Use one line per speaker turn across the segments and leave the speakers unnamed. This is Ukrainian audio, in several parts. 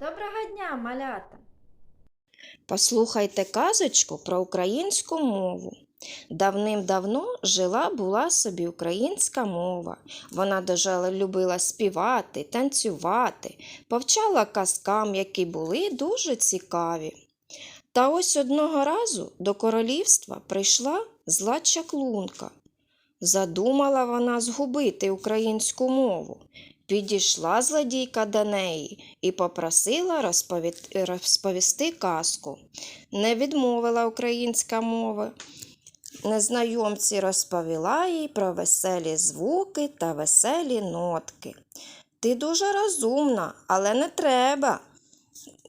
Доброго дня, малята!
Послухайте казочку про українську мову. Давним-давно жила була собі українська мова. Вона дуже любила співати, танцювати, повчала казкам, які були дуже цікаві. Та ось одного разу до королівства прийшла зла чаклунка. Задумала вона згубити українську мову. Підійшла злодійка до неї і попросила розповісти казку. Не відмовила українська мова. Незнайомці розповіла їй про веселі звуки та веселі нотки. Ти дуже розумна, але не треба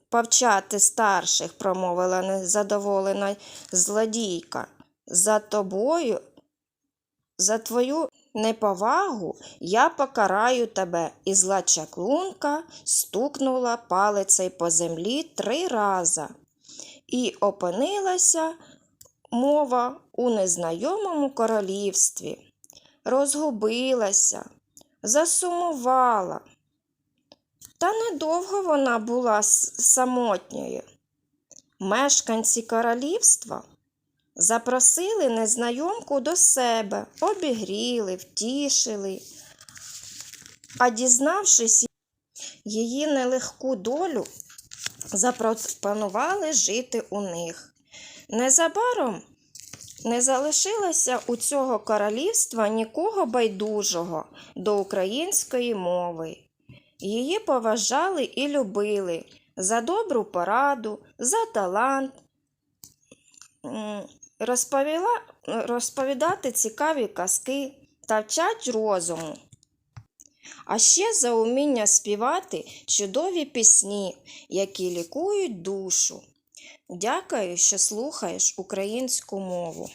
повчати старших, промовила незадоволена злодійка. За тобою, за твою неповагу я покараю тебе. І зла чаклунка стукнула палицею по землі три рази. І опинилася мова у незнайомому королівстві. Розгубилася, засумувала. Та недовго вона була самотньою. Мешканці королівства запросили незнайомку до себе, обігріли, втішили. А дізнавшись її нелегку долю, запропонували жити у них. Незабаром не залишилося у цього королівства нікого байдужого до української мови. Її поважали і любили за добру пораду, за талант, розповіла, розповідати цікаві казки та вчать розуму. А ще за уміння співати чудові пісні, які лікують душу. Дякую, що слухаєш українську мову.